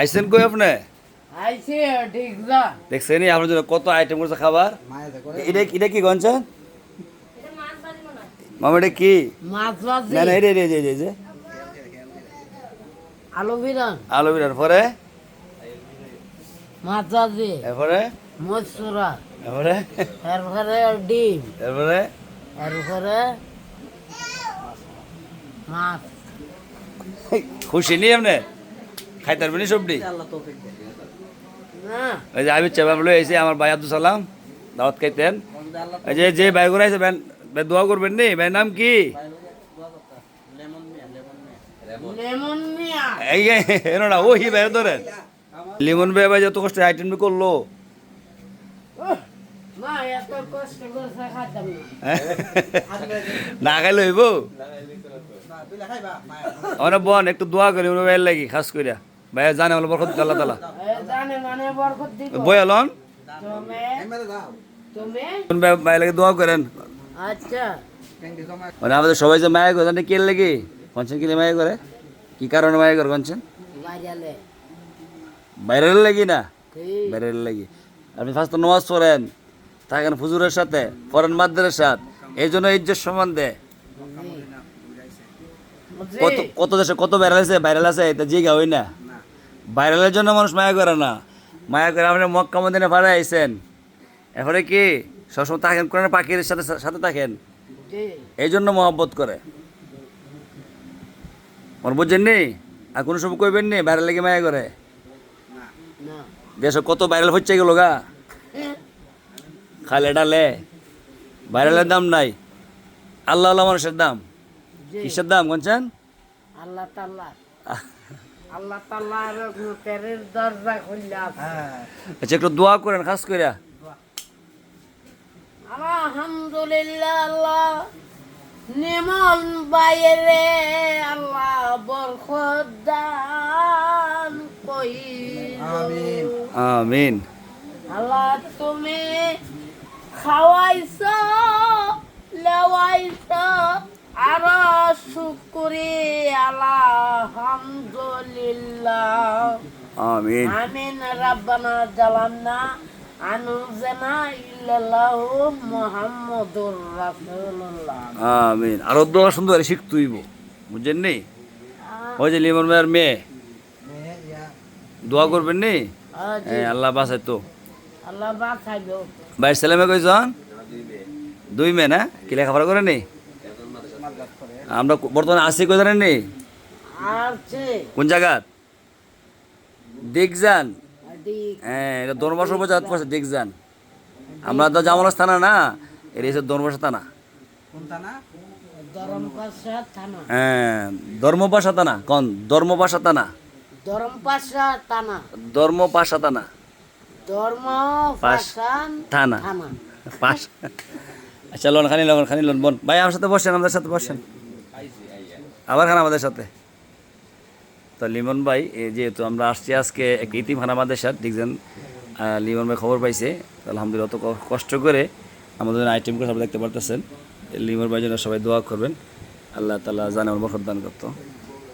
আইসেন কই আপনি? আইছে ঠিক দেখছেন এই আপনার জন্য কত আইটেম করছে খাবার? এটা এটা কি গঞ্চন মামা এটা কি? মাছ ভাজি। না না এটা এটা। আলু বিরান। আলু বিরার পরে? মাছ ভাজি। এরপরে? মসুরা। এরপরে? এরপরে ডিম। এরপরে? এরপরে মাছ। খুশি নি আপনি? খাইতে পারবেন সবজি না। ওই যে আমি চেপা বলে এসে আমার ভাই আব্দুল সালাম দাওয়াত খাইতেন। এই যে যে ভাই করে আছে ভাই- দোয়া করবেন নি? ভাই নাম কি? না ওই ভাই ধরেন লিমন ভাই ভাই যত কষ্ট আইটেম করল। উহ, না এত কষ্ট করে খাইতাম না? না খাইলে হইব? অনেক বন একটু দোয়া করি লাগি খাস করিয়া ভাই জানে বলে বরকত আল্লাহ তালা। মানে বই আলন? ভাই লাগে দোয়া করেন। আচ্ছা। মানে আমাদের সবাই যে মায়া করে কে লাগে? কনছেন কিনে মায়া করে? কি কারণে মায়া করে কনছেন বাইরের লাগি না? বাইরের লাগি। আপনি ফার্স্ট নামাজ পড়েন থাকেন ফুজুরের সাথে পড়েন মাদ্রের সাথে এই জন্য ইজ্জত সম্মান দেয়। কত কত দেশে কত ভাইরাল আছে ভাইরাল আছে এটা জিগা হই না। ভাইরালের জন্য মানুষ মায়া করে না। মায়া করে আপনি মক্কা মদিনে ভাড়া আইছেন। এরপরে কি? সবসময় থাকেন কোরআন পাখির সাথে সাথে থাকেন। এই জন্য মহব্বত করে। মনে বুঝছেন নি? আর কোনো সব কইবেন নি? ভাইরাল লেগে মায়া করে? দেশে কত ভাইরাল হচ্ছে গেল গা? খালে ডালে। ভাইরালের দাম নাই। আল্লাহ আল্লাহ মানুষের দাম। কিসের দাম কোনছেন আল্লাহ তাল্লাহ। আল্লাহ তাল্লাহর পেরের দরজা খুললে আচ্ছা একটু দোয়া করেন খাস করিয়া আলহামদুলিল্লাহ আল্লাহ নিমন বাইরে আল্লাহ বরকত দান কইর। আমিন। আল্লাহ তুমি খাওয়াইছ লেওয়াইছ আর শুকুরি আলহামদুলিল্লাহ। আমিন। আমিন রাব্বানা জালামনা আনুজনা ইল্লাল্লাহু মুহাম্মাদুর রাসূলুল্লাহ। আমিন। আরও দোয়া সুন্দর শিখতে হইব বুঝছেন নি? ওই যে লিমন ভাইয়ের মেয়ে। দোয়া করবেন নি? হ্যাঁ আল্লাহ বাসায় তো। আল্লাহ ছেলে মেয়ে কইজন দুই মেয়ে না? কি লেখাপড়া করে নি? আমরা বর্তমানে আসি কই জানেন নি? কোন জায়গাত দেখজান হ্যাঁ এটা দরবাস উপজাত পড়ছে দেখজান আমরা তো জামাল থানা না এটা দরবাস থানা। দরম পাশা থানা। হ্যাঁ ধর্মপাশা থানা কন? ধর্মপাশা থানা। দরম থানা। ধর্মপাশা থানা। ধর্ম পাশ- থানা। থানা। পাশ। আচ্ছা লোন খানি লোন খানি লোন বোন। ভাই আমার সাথে বসেন আমাদের সাথে বসেন। আবার খান আমাদের সাথে। তো লিমন ভাই যেহেতু আমরা আসছি আজকে এক ইতিমখানা আমাদের সাথে দেখছেন লিমন ভাই খবর পাইছে। আলহামদুলিল্লাহ, অত কষ্ট করে আমাদের আইটেম করে সবাই দেখতে পারতেছেন। লিমন ভাই জন্য সবাই দোয়া করবেন। আল্লাহ তালা জানে বরকত দান করতো।